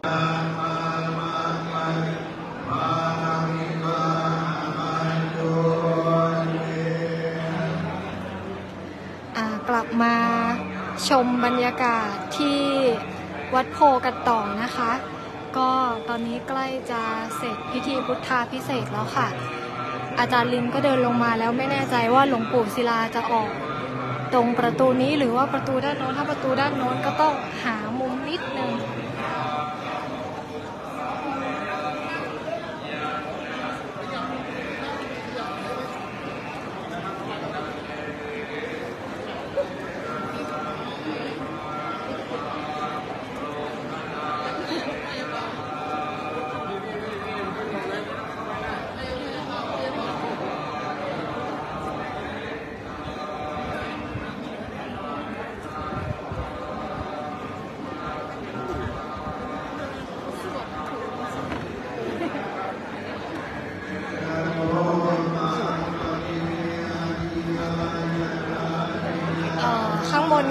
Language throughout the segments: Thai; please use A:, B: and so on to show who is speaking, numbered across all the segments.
A: กลับมาชมบรรยากาศที่วัดโพกันต่อนะคะ ก็ตอนนี้ใกล้จะเสร็จพิธีพุทธาพิเศษแล้วค่ะ อาจารย์ลินก็เดินลงมาแล้วไม่แน่ใจว่าหลวงปู่ศิลาจะออก ตรงประตูนี้หรือว่าประตูด้านโน้นถ้าประตูด้านโน้นก็ต้องหามุมนิดนึง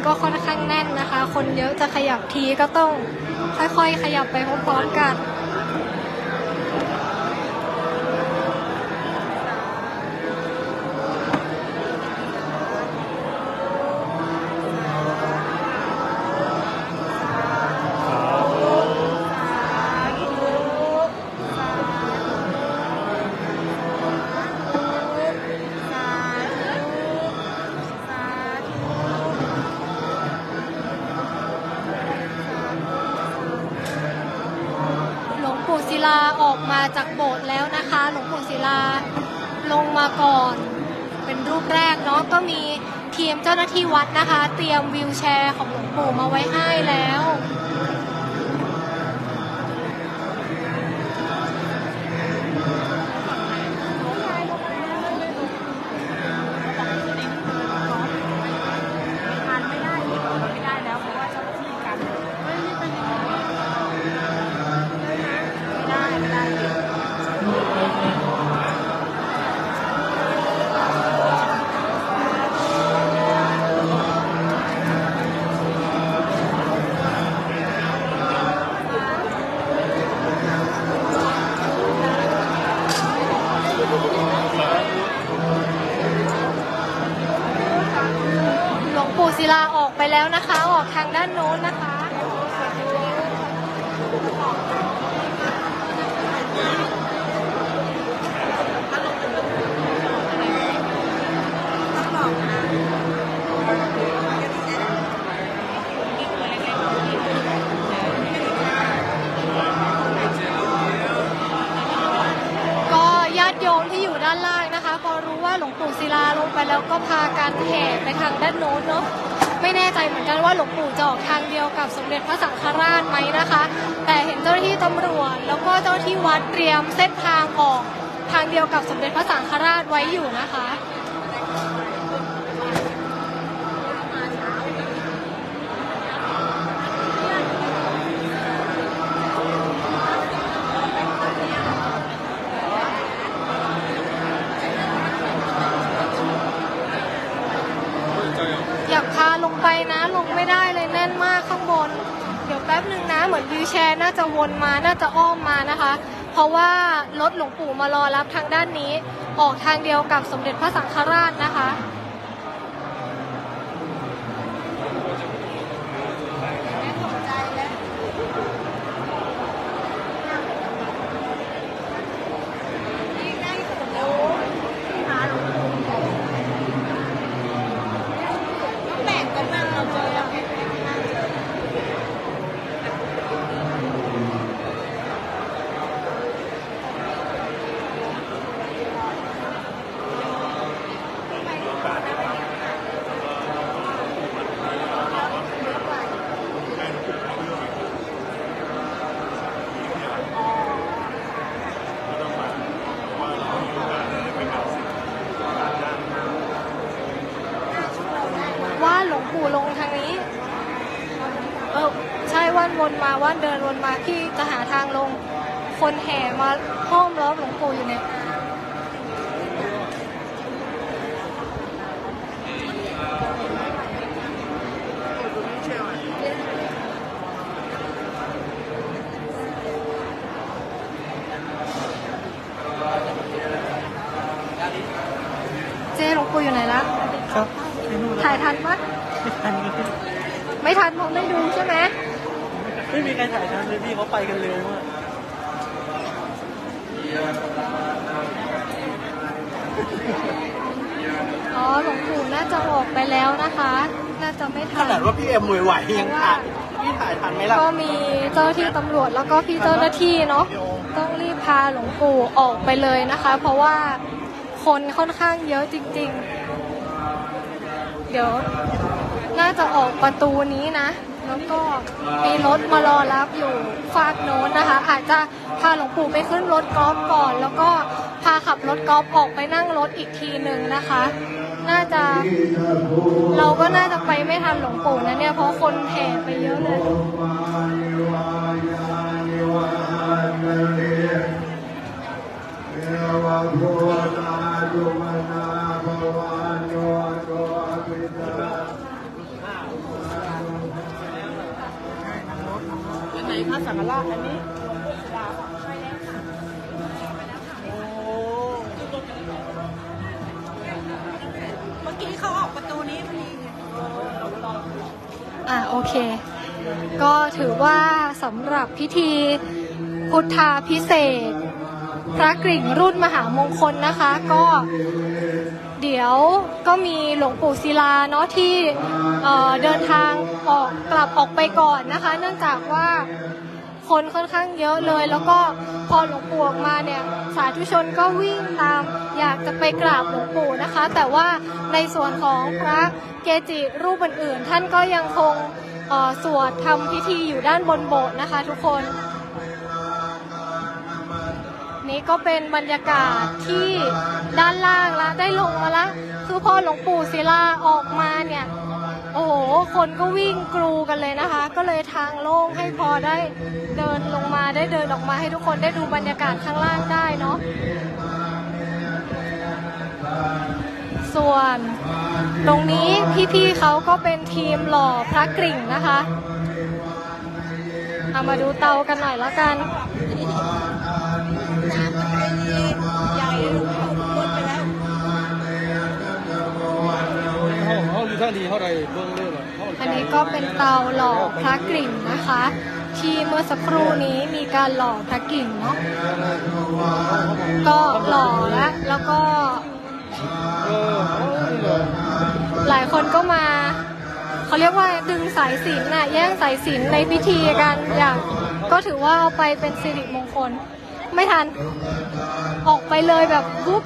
A: ก็ค่อนข้างแน่นนะคะ คนเยอะจะขยับทีก็ต้องค่อยๆ ขยับไปพร้อมๆกัน ลาออกมาจากโบสถ์แล้วนะคะ หลวงปู่ศิลาลงมาก่อน เป็นรูปแรกเนาะก็มีทีมเจ้าหน้าที่วัดนะคะ เตรียมวิวแชร์ของหลวงปู่มาไว้ให้แล้ว
B: ไป
A: ทางด้านโน้นเนาะไม่แน่ใจเหมือนกันว่าหลวงปู่จะออกทางเดียวกับสมเด็จพระสังฆราชไหมนะคะ แต่เห็นเจ้าหน้าที่ตำรวจ แล้วก็เจ้าหน้าที่วัดเตรียมเส้นทางออก ทางเดียวกับสมเด็จพระสังฆราชไว้อยู่นะคะ อยากพาลงไป นะลงไม่ได้เลยแน่นมากข้างบน เดี๋ยวแป๊บหนึ่งนะเหมือนวิวแชร์น่าจะวนมาน่าจะอ้อมมานะคะ เพราะว่ารถหลวงปู่มารอรับทางด้านนี้ ออกทางเดียวกับสมเด็จพระสังฆราชนะคะ
B: น
A: มาว่าเดินวนมาที่จะหาทางลง คนแห่มาห้อมล้อมหลวงปู่อยู่เนี่ยเจ๊หลวงปู่อยู่ไหนละถ่ายทันปะ
C: ไม่ทัน
A: ไม่ทัไม่ดูใช่ไหม
C: ไม่มีใครถ่ายทันเลยพี่เขาไปกันเร็วมาก
A: อ๋อหลวงปู่น่าจะออกไปแล้วนะคะ น่าจะไม่
C: ข
A: ทัน
C: นาดว่าพี่เอ็มมวยไหวยังถ่ายพี่ถ่ายทันไหมล่ะ
A: ก็มีเจ้าหน้าที่ตำรวจแล้วก็พี่เจ้าหน้าที่เนาะต้องรีบพาหลวงปู่ออกไปเลยนะคะ เพราะว่าคนค่อนข้างเยอะจริง ๆ เดี๋ยว น่าจะออกประตูนี้นะ แล้วก็มีรถมารอรับอยู่ฝากโน้นนะคะ อาจจะพาหลวงปู่ไปขึ้นรถกอล์ฟก่อน แล้วก็พาขับรถกอล์ฟออกไปนั่งรถอีกทีหนึ่งนะคะ น่าจะเราก็น่าจะไปไม่ทันหลวงปู่นะเนี่ยเพราะคนแห่ไปเยอะเลย
C: คะสังปู่ศราชอันนี้โอ้
B: เมื่อกี้เขาออกประตูนี้พอดีไง
A: อะโอเค ก็ถือว่าสำหรับพิธีพุทธาพิเศษ พระกริ่งรุ่นมหามงคลนะคะ ก็เดี๋ยวก็มีหลวงปู่ศิลาเนาะที่เอ่อเดินทางออกกลับออกไปก่อนนะคะ เนื่องจากว่า คนค่อนข้างเยอะเลย แล้วก็พอหลวงปู่ออกมาเนี่ยสาธุชนก็วิ่งตาม อยากจะไปกราบหลวงปู่นะคะ แต่ว่าในส่วนของพระเกจิรูปอื่นๆ ท่านก็ยังคงเอ่อสวดทำพิธีอยู่ด้านบนโบสถ์นะคะ ทุกคน นี่ก็เป็นบรรยากาศที่ด้านล่างละได้ลงมาละคือพอหลวงปู่ศิลาออกมาเนี่ยโอ้โห คนก็วิ่งกรูกันเลยนะคะ ก็เลยทางโล่งให้พอได้เดินลงมาได้เดินออกมาให้ทุกคนได้ดูบรรยากาศข้างล่างได้เนาะส่วนตรงนี้พี่ๆเขาก็เป็นทีมหล่อพระกริ่งนะคะเอามาดูเตากันหน่อยแล้วกัน
C: เขาทีเท่าไรเบื้องเรื่องอั
A: นนี้ก็เป็นเตาหล่อพระกริ่งนะคะ ที่เมื่อสักครู่นี้มีการหล่อพระกริ่งเนาะก็หล่อแล้วแล้วก็
C: ห
A: ลายคนก็มาเขาเรียกว่าดึงสายสิญจน่ะแย่งสายสิญจในพิธีกันอย่าง ก็ถือว่าเอาไปเป็นสิริมงคล ไม่ทัน ออกไปเลยแบบปุ๊บ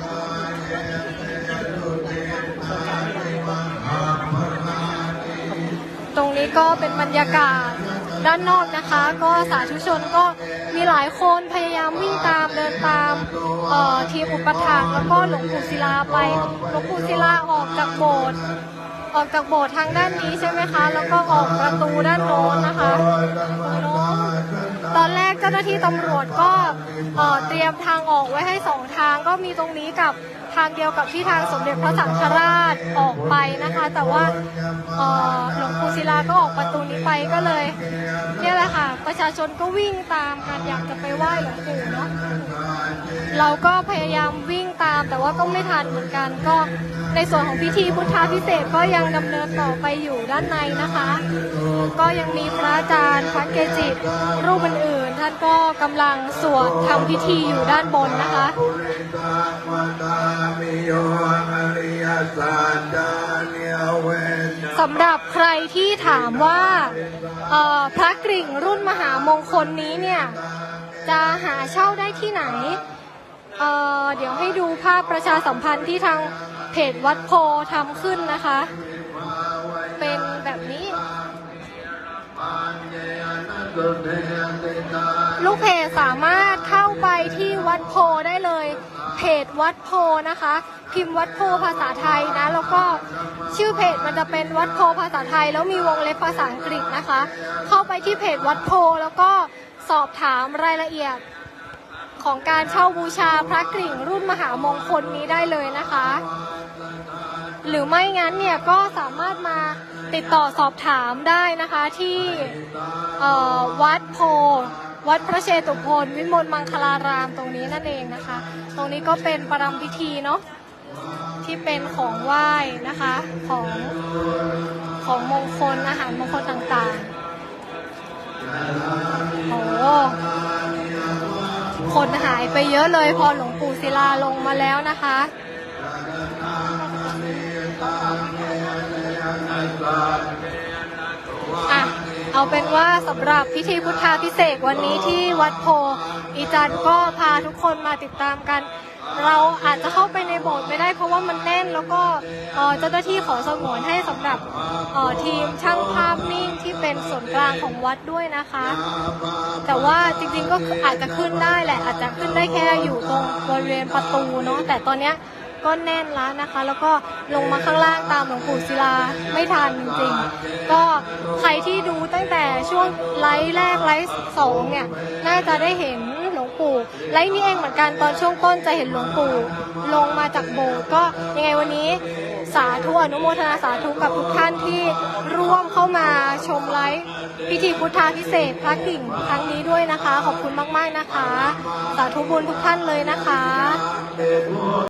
A: นี้ก็เป็นบรรยากาศด้านนอกนะคะ ก็สาธุชนก็มีหลายคนพยายามวิ่งตามเดินตามออทีมอุปถัมภ์แล้วก็หลวงปู่ศิลาไปหลวงปู่ศิลาออกจากโบสถ์ออกจากโบสถ์ทางด้านนี้ใช่ไหมคะ แล้วก็ออกประตูด้านโน้นนะคะโน้น จ้าหน้าที่ตำรวจก็เเตรียมทางออกไว้ให้สองทางก็มีตรงนี้กับทางเดียวกับที่ทางสมเด็จพระสังฆราชออกไปนะคะ แต่ว่าหลวงปู่ศิลาก็ออกประตูนี้ไปก็เลยเนี่ยแหละค่ะ ประชาชนก็วิ่งตามกันอยากจะไปไหว้หลวงปู่เนาะ เราก็พยายามวิ่งตาม แต่ว่าก็ไม่ทันเหมือนกัน ก็ในส่วนของพิธีพุทธาพิเศษก็ยังดำเนินต่อไปอยู่ด้านในนะคะ ก็ยังมีพระอาจารย์พระเกจิรูปอื่นๆท่านก็กำลังสวดทำพิธีอยู่ด้านบนนะคะสำหรับใครที่ถามว่าพระกริ่งรุ่นมหามงคลนี้เนี่ยจะหาเช่าได้ที่ไหน เอ่อเดี๋ยวให้ดูภาพประชาสัมพันธ์ที่ทางเพจวัดโพทำขึ้นนะคะ เป็นแบบนี้ ลูกเพจสามารถเข้าไปที่วัดโพได้เลย เพจวัดโพนะคะ พิมพ์วัดโพภาษาไทยนะ แล้วก็ชื่อเพจมันจะเป็นวัดโพภาษาไทย แล้วมีวงเล็บภาษาอังกฤษนะคะ เข้าไปที่เพจวัดโพแล้วก็สอบถามรายละเอียด ของการเช่าบูชาพระกริ่งรุ่นมหามงคลนี้ได้เลยนะคะ หรือไม่งั้นเนี่ยก็สามารถมาติดต่อสอบถามได้นะคะที่วัดโพวัดพระเชตุพนวิมลมังคลารามตรงนี้นั่นเองนะคะ ตรงนี้ก็เป็นประรำพิธีเนาะที่เป็นของไหว้นะคะของของมงคลอาหารมงคลต่างๆโอ้ คนหายไปเยอะเลยพอหลวงปู่ศิลาลงมาแล้วนะคะอะเอาเป็นว่าสำหรับพิธีพุทธาพิเศษวันนี้ที่วัดโพอีจันก็พาทุกคนมาติดตามกัน เราอาจจะเข้าไปในโบสถ์ไม่ได้เพราะว่ามันแน่นแล้วก็เจ้าหน้าที่ขอสงวนให้สำหรับทีมช่างภาพนิ่งที่เป็นส่วนกลางของวัดด้วยนะคะ แต่ว่าจริงๆก็อาจจะขึ้นได้แหละ อาจจะขึ้นได้แค่อยู่ตรงบริเวณประตูเนาะแต่ตอนเนี้ยก็แน่นแล้วนะคะ แล้วก็ลงมาข้างล่างตามหลวงปู่ศิลาไม่ทันจริงๆก็ใครที่ดูตั้งแต่ช่วงไลฟ์แรกไลฟ์สองเนี่ย น่าจะได้เห็น ปู่ไลฟ์นี้เองเหมือนกันตอนช่วงต้นจะเห็นหลวงปู่ลงมาจากโบสถ์ก็ยังไงวันนี้สาธุอนุโมทนาสาธุกับทุกท่านที่ร่วมเข้ามาชมไลฟ์พิธีพุทธาพิเศษพระกิ่งครั้งนี้ด้วยนะคะ ขอบคุณมาก ๆนะคะ สาธุบุญทุกท่านเลยนะคะ